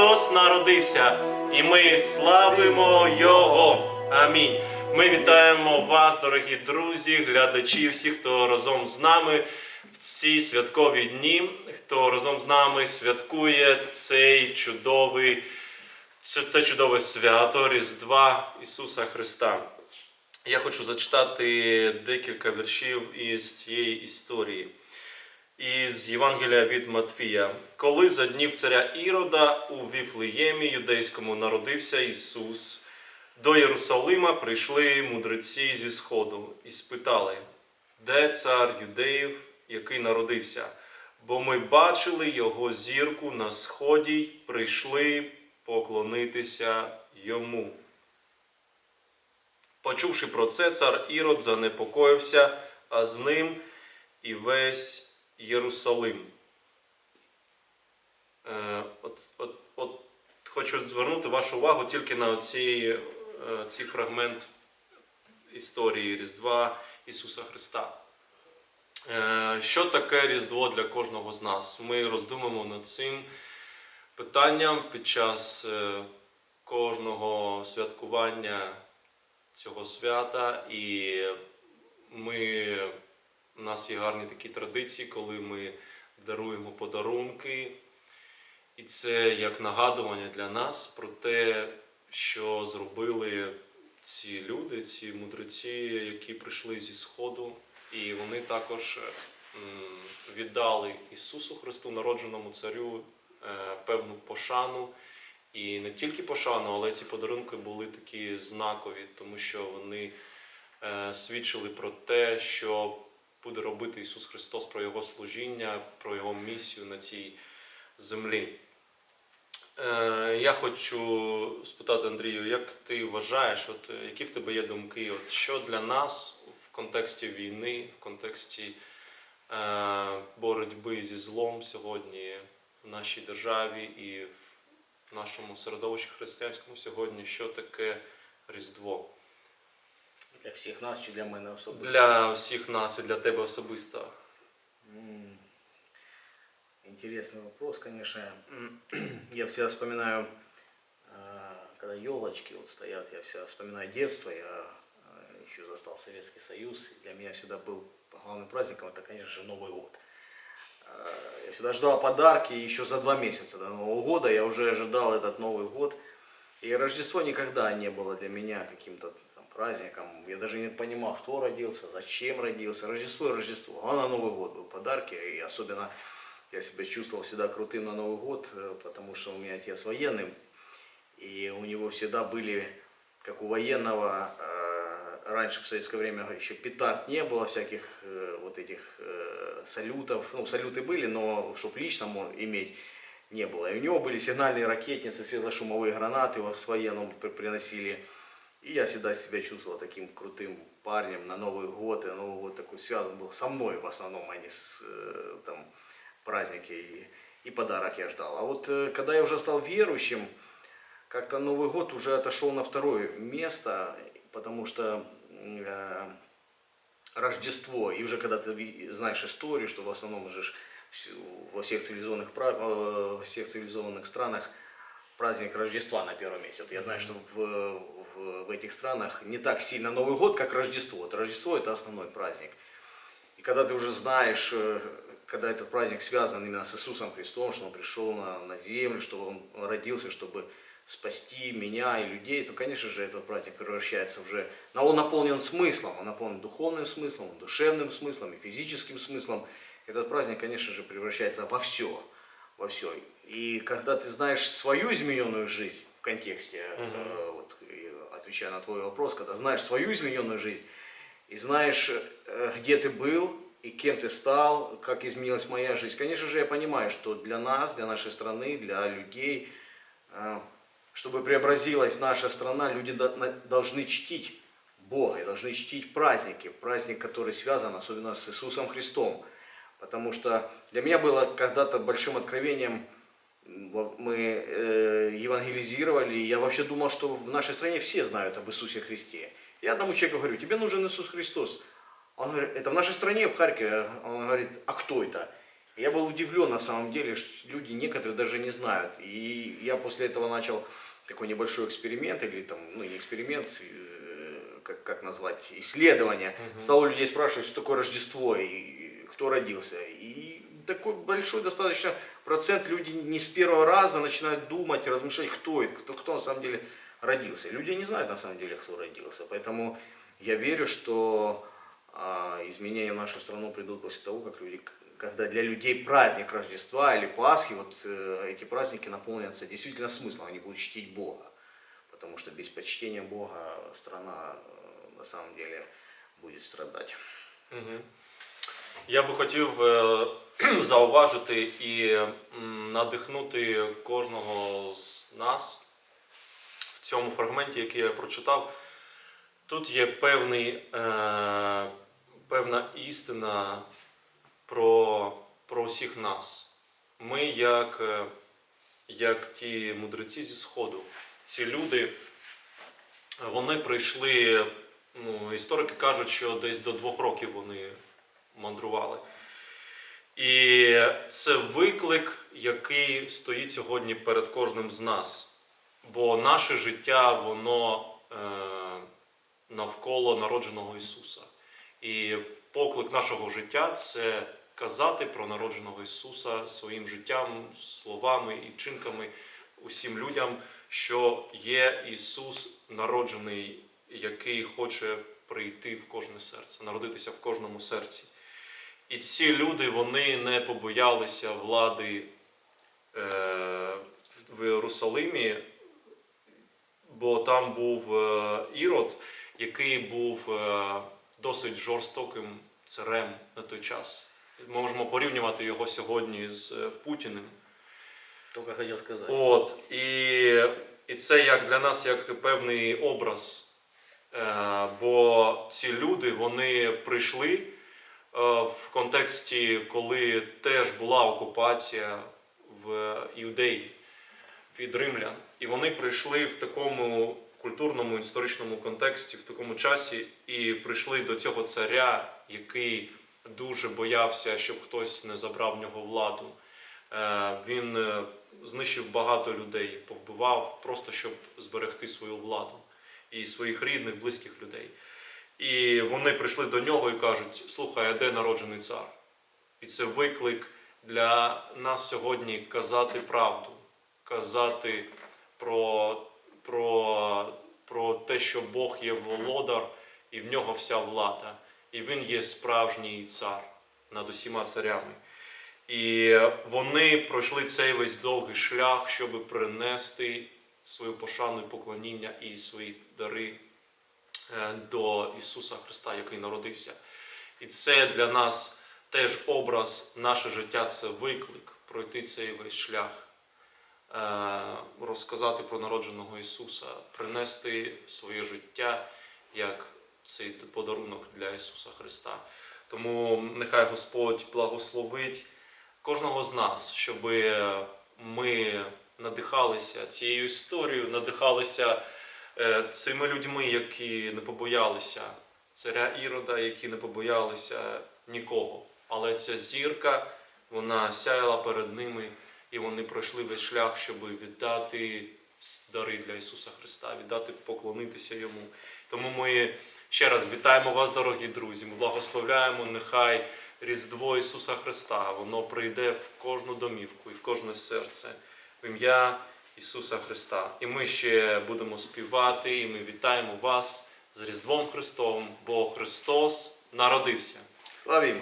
Христос народився, і ми славимо Його. Амінь. Ми вітаємо вас, дорогі друзі, глядачі, всі, хто разом з нами в ці святкові дні, хто разом з нами святкує цей чудовий, це чудове свято Різдва Ісуса Христа. Я хочу зачитати декілька віршів із цієї історії. Із Євангелія від Матфія. Коли за днів царя Ірода у Віфлеємі юдейському народився Ісус, до Єрусалима прийшли мудреці зі Сходу і спитали, де цар юдеїв, який народився? Бо ми бачили його зірку на сході й прийшли поклонитися йому. Почувши про це, цар Ірод занепокоївся, а з ним і весь Єрусалим. Е, от, от, от хочу звернути вашу увагу тільки на ці, ці фрагмент історії Різдва Ісуса Христа. Е, Що таке Різдво для кожного з нас? Ми роздумаємо над цим питанням під час е, кожного святкування цього свята, і ми, у нас є гарні такі традиції, коли ми даруємо подарунки. І це як нагадування для нас про те, що зробили ці люди, ці мудреці, які прийшли зі Сходу, і вони також віддали Ісусу Христу, народженому царю, е, певну пошану. І не тільки пошану, але ці подарунки були такі знакові, тому що вони е, свідчили про те, що буде робити Ісус Христос про Його служіння, про Його місію на цій землі. Е, Я хочу спитати Андрію, як ти вважаєш, от, е, які в тебе є думки, от, що для нас в контексті війни, в контексті е, боротьби зі злом сьогодні в нашій державі і в нашому середовищі християнському сьогодні, що таке Різдво? Для всіх нас чи для мене особисто? Для всіх нас і для тебе особисто. М, Интересный вопрос, конечно. Я всегда вспоминаю, а, когда елочки вот стоят, я всегда вспоминаю детство, я а, еще застал Советский Союз. и Для меня всегда был главным праздником, это, конечно же, Новый год. А, Я всегда ждал подарки еще за два месяца до Нового года, я уже ожидал этот Новый год. И Рождество никогда не было для меня каким-то там праздником. Я даже не понимал, кто родился, зачем родился. Рождество и Рождество. А на Новый год был подарки. И особенно я себя чувствовал всегда крутым на Новый год, э, потому что у меня отец военный. И у него всегда были, как у военного, э, раньше в советское время еще петард не было, всяких э, вот этих салютов. Ну, салюты были, но чтобы лично иметь не было. И у него были сигнальные ракетницы, светошумовые гранаты его с военным при- приносили. И я всегда себя чувствовал таким крутым парнем на Новый год. И Новый год такой связан был со мной в основном, а не с э, там, праздники и, и подарок я ждал. А вот э, когда я уже стал верующим, как-то Новый год уже отошел на второе место, потому что э, Рождество, и уже когда ты знаешь историю, что в основном уже во всех цивилизованных, э, во всех цивилизованных странах праздник Рождества на первом месте. Вот я знаю, что в, в, в этих странах не так сильно Новый год, как Рождество. Вот Рождество это основной праздник. И когда ты уже знаешь, э, когда этот праздник связан именно с Иисусом Христом, что Он пришел на, на землю, что Он родился, чтобы спасти меня и людей, то, конечно же, этот праздник превращается уже... Но он наполнен смыслом, он наполнен духовным смыслом, душевным смыслом и физическим смыслом. Этот праздник, конечно же, превращается во все, во все. И когда ты знаешь свою измененную жизнь в контексте, э, вот, отвечая на твой вопрос, когда знаешь свою измененную жизнь, и знаешь, э, где ты был и кем ты стал, как изменилась моя жизнь. Конечно же, я понимаю, что для нас, для нашей страны, для людей э, чтобы преобразилась наша страна, люди должны чтить Бога и должны чтить праздники. Праздник, который связан особенно с Иисусом Христом. Потому что для меня было когда-то большим откровением, мы э, евангелизировали, и я вообще думал, что в нашей стране все знают об Иисусе Христе. Я одному человеку говорю, тебе нужен Иисус Христос. Он говорит, это в нашей стране, в Харькове. Он говорит, а кто это? Я был удивлен на самом деле, что люди некоторые даже не знают. И я после этого начал такой небольшой эксперимент, или там, ну не эксперимент, э, как, как назвать, исследование. Стал у людей спрашивать, что такое Рождество и кто родился. И такой большой достаточно процент людей не с первого раза начинают думать, размышлять, кто это, кто, кто на самом деле родился. Люди не знают на самом деле, кто родился. Поэтому я верю, что а, изменения в нашу страну придут после того, как люди, когда для людей праздник Рождества или Пасхи, вот э, эти праздники наполнятся действительно смыслом, они будут чтить Бога. Потому что без почтения Бога страна э, на самом деле будет страдать. Мгм. Я би хотів е, зауважити і надихнути кожного з нас в цьому фрагменті, який я прочитав. Тут є певний, е, певна істина про, про всіх нас. Ми, як, е, як ті мудреці зі Сходу, ці люди, вони прийшли, ну, історики кажуть, що десь до двох років вони мандрували. І це виклик, який стоїть сьогодні перед кожним з нас. Бо наше життя, воно е, навколо народженого Ісуса. І поклик нашого життя це казати про народженого Ісуса своїм життям, словами і вчинками усім людям, що є Ісус народжений, який хоче прийти в кожне серце, народитися в кожному серці. І ці люди вони не побоялися влади е, в Єрусалимі, бо там був е, Ірод, який був е, досить жорстоким царем на той час. Ми можемо порівнювати його сьогодні з е, Путіним. Только хотел сказать. От, і, і це як для нас як певний образ. Е, бо ці люди вони прийшли в контексті, коли теж була окупація в Іудеї від римлян. І вони прийшли в такому культурному історичному контексті, в такому часі, і прийшли до цього царя, який дуже боявся, щоб хтось не забрав в нього владу. Е, Він е, знищив багато людей, повбивав просто щоб зберегти свою владу і своїх рідних, близьких людей. І вони прийшли до нього і кажуть: слухай, а де народжений цар? І це виклик для нас сьогодні казати правду, казати про, про, про те, що Бог є володар, і в нього вся влада, і він є справжній цар над усіма царями. І вони пройшли цей весь довгий шлях, щоб принести свою пошану і поклоніння і свої дари до Ісуса Христа, який народився. І це для нас теж образ, наше життя це виклик пройти цей весь шлях, е, розказати про народженого Ісуса, принести своє життя як цей подарунок для Ісуса Христа. Тому нехай Господь благословить кожного з нас, щоб ми надихалися цією історією, надихалися е, цими людьми, які не побоялися царя Ірода, які не побоялися нікого. Але ця зірка, вона сяяла перед ними, і вони пройшли весь шлях, щоб віддати дари для Ісуса Христа, віддати, поклонитися Йому. Тому ми ще раз вітаємо вас, дорогі друзі. Ми благословляємо, нехай Різдво Ісуса Христа, воно прийде в кожну домівку і в кожне серце в ім'я Ісуса Христа. І ми ще будемо співати, і ми вітаємо вас з Різдвом Христовим, бо Христос народився. Славимо.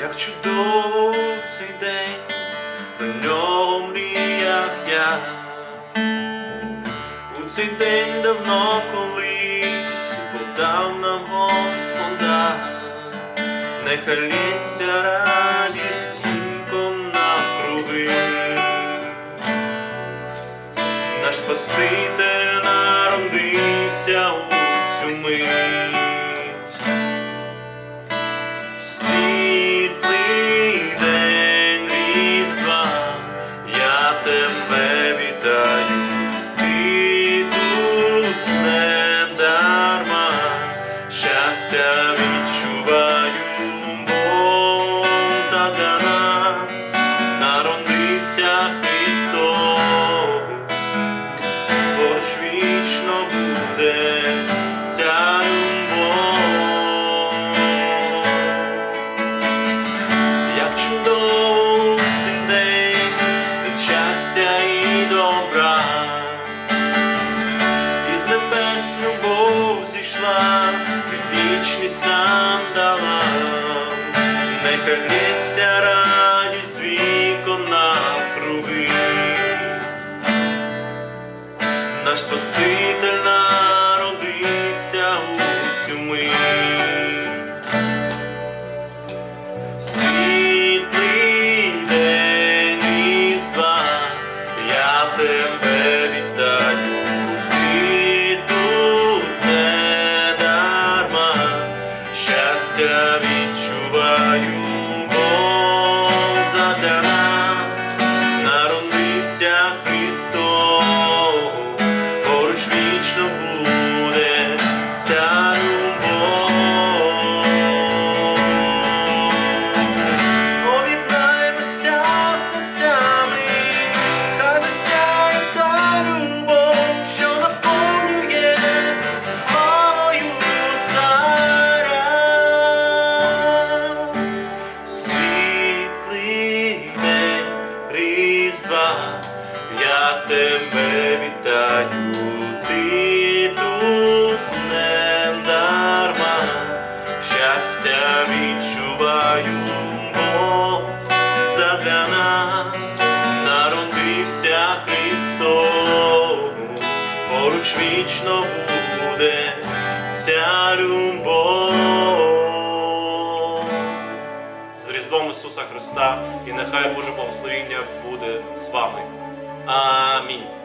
Як чудово в цей день, про нього мріяв я. У цей день давно колись нам Господа, нехай лється радість тінком навкруги, наш Спаситель народився у цю мить. щастя відчуваю, бо задля нас народився Христос, поруч вічно буде ця любов. З Різдвом Ісуса Христа і нехай Боже благословіння буде з вами. Амінь.